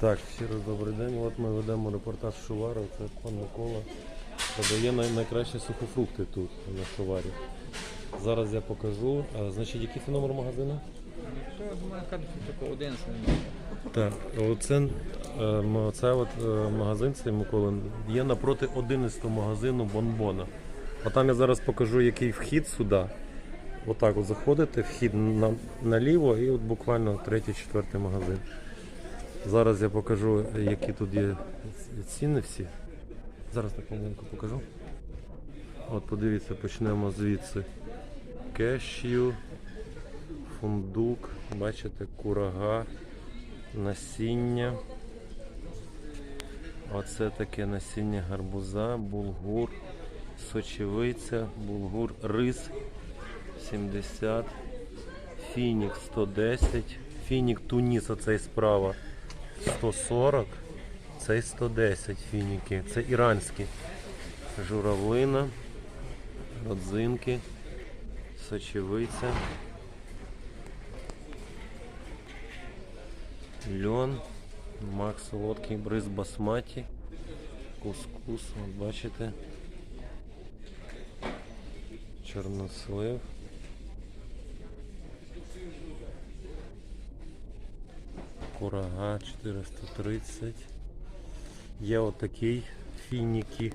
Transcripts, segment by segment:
Так, ще раз добрий день. От ми ведемо репортаж Шувару. Це пан Микола. Продає най- найкращі сухофрукти тут, на Шуварі. Зараз я покажу. А, значить, який це номер магазину? Що думаю, кадр такого один Так, оце, е, м- оце от е, магазин цей Микола є напроти 11 магазину Бонбона. А там я зараз покажу, який вхід сюди. Отак от заходите, вхід на, наліво і от буквально третій, четвертий магазин. Зараз я покажу, які тут є ціни всі. Зараз так маленько покажу. От подивіться, почнемо звідси. Кешю, фундук, бачите, курага, насіння. Оце таке насіння гарбуза, булгур, сочевиця, булгур, рис 70, фінік 110, фінік туніс, оцей справа 140, цей 110 фініки. Це іранські. Журавлина, родзинки, сочевиця. льон, мак солодкий, бриз басматі, кускус, от бачите. Чорнослив. Курага 430. Є отакий фініки.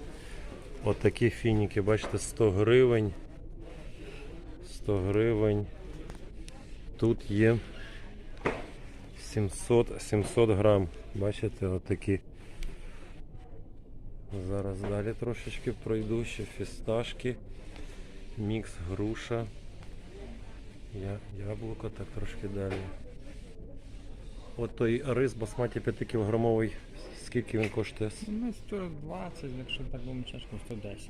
Отакі фініки, бачите, 100 гривень. 100 гривень. Тут є 700, 700 грам. Бачите, отакі. Зараз далі трошечки пройду ще фісташки, мікс груша, яблуко, так трошки далі. От той рис басматі 5 кілограмовий, скільки він коштує? Ну, 120, якщо так будемо чесно, 110.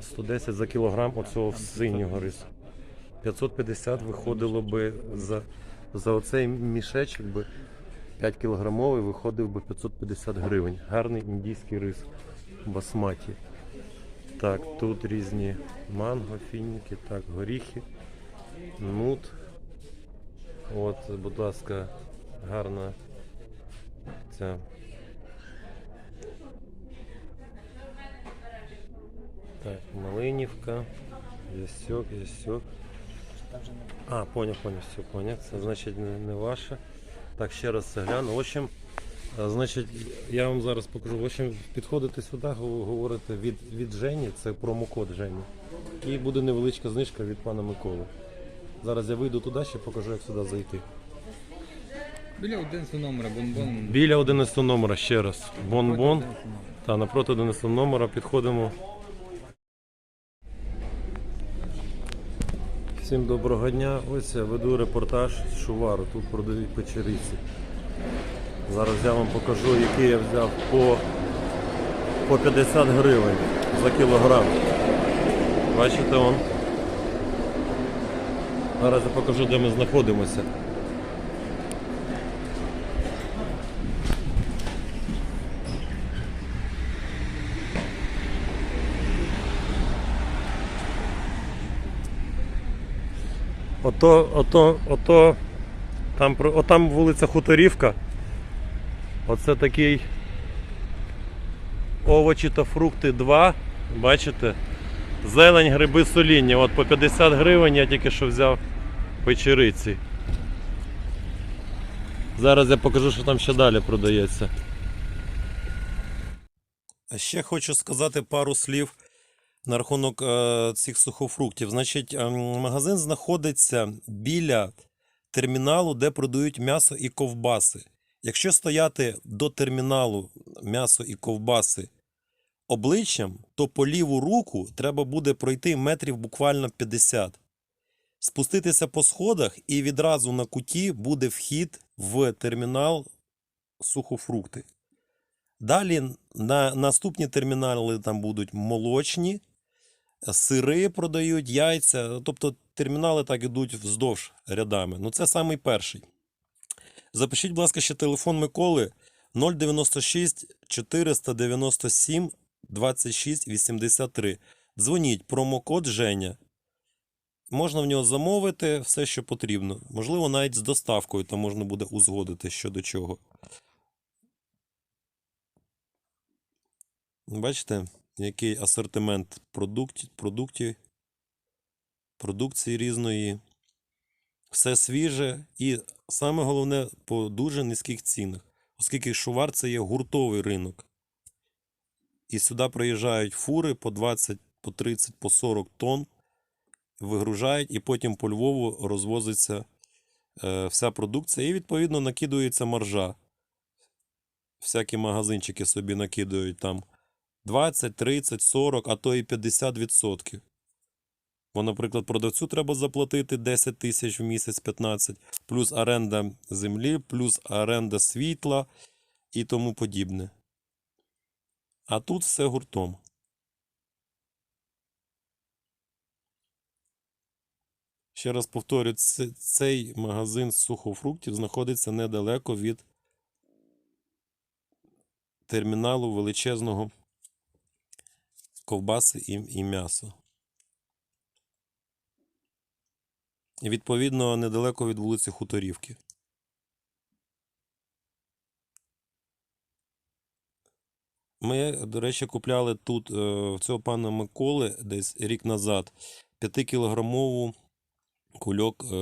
110 за кілограм оцього синього рису. 550 виходило би за, за оцей мішечок би 5 кілограмовий виходив би 550 гривень. Гарний індійський рис басматі. Так, тут різні манго, фініки, так, горіхи, нут. От, будь ласка, гарна ця. Так, Малинівка, ясьок, ясьок. А, поняв, поняв, все, поняв. Це значить не, не ваше. Так, ще раз це гляну. В общем, значить, я вам зараз покажу. В общем, підходите сюди, говорите від, від Жені, це промокод Жені. І буде невеличка знижка від пана Миколи. Зараз я вийду туди, ще покажу, як сюди зайти. Біля 11 номера, бонбон. Біля 11 номера ще раз. Бон-бон. Та напроти 11 номера підходимо. Всім доброго дня. Ось я веду репортаж з Шувару. Тут продають печериці. Зараз я вам покажу, який я взяв по, по 50 гривень за кілограм. Бачите он? Зараз я покажу, де ми знаходимося. Ото, ото, ото, там, отам вулиця Хуторівка. Оце такий овочі та фрукти 2. Бачите? Зелень, гриби соління. От по 50 гривень я тільки що взяв печериці. Зараз я покажу, що там ще далі продається. А ще хочу сказати пару слів на рахунок е, цих сухофруктів. Значить, ем, магазин знаходиться біля терміналу, де продають м'ясо і ковбаси. Якщо стояти до терміналу м'ясо і ковбаси обличчям, то по ліву руку треба буде пройти метрів буквально 50. Спуститися по сходах, і відразу на куті буде вхід в термінал сухофрукти. Далі на наступні термінали там будуть молочні, сири продають, яйця. Тобто термінали так ідуть вздовж рядами. Ну це самий перший. Запишіть, будь ласка, ще телефон Миколи 096 497 26 83. Дзвоніть, промокод Женя. Можна в нього замовити все, що потрібно. Можливо, навіть з доставкою там можна буде узгодити що до чого. Бачите, який асортимент продуктів, продуктів, продукції різної. Все свіже і саме головне по дуже низьких цінах, оскільки шувар це є гуртовий ринок. І сюди приїжджають фури по 20, по 30, по 40 тонн, вигружають, і потім по Львову розвозиться е, вся продукція, і відповідно накидується маржа. Всякі магазинчики собі накидують там 20, 30, 40, а то і 50%. Бо, наприклад, продавцю треба заплатити 10 тисяч в місяць, 15, плюс оренда землі, плюс оренда світла і тому подібне. А тут все гуртом. Ще раз повторю, цей магазин сухофруктів знаходиться недалеко від терміналу величезного ковбаси і, і м'яса. І відповідно недалеко від вулиці Хуторівки. Ми, до речі, купляли тут е, в цього пана Миколи десь рік назад 5-кілограмову кульок, е,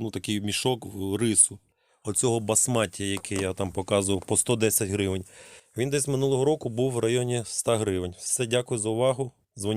ну такий мішок рису. Оцього басматі, який я там показував, по 110 гривень. Він десь минулого року був в районі 100 гривень. Все, дякую за увагу.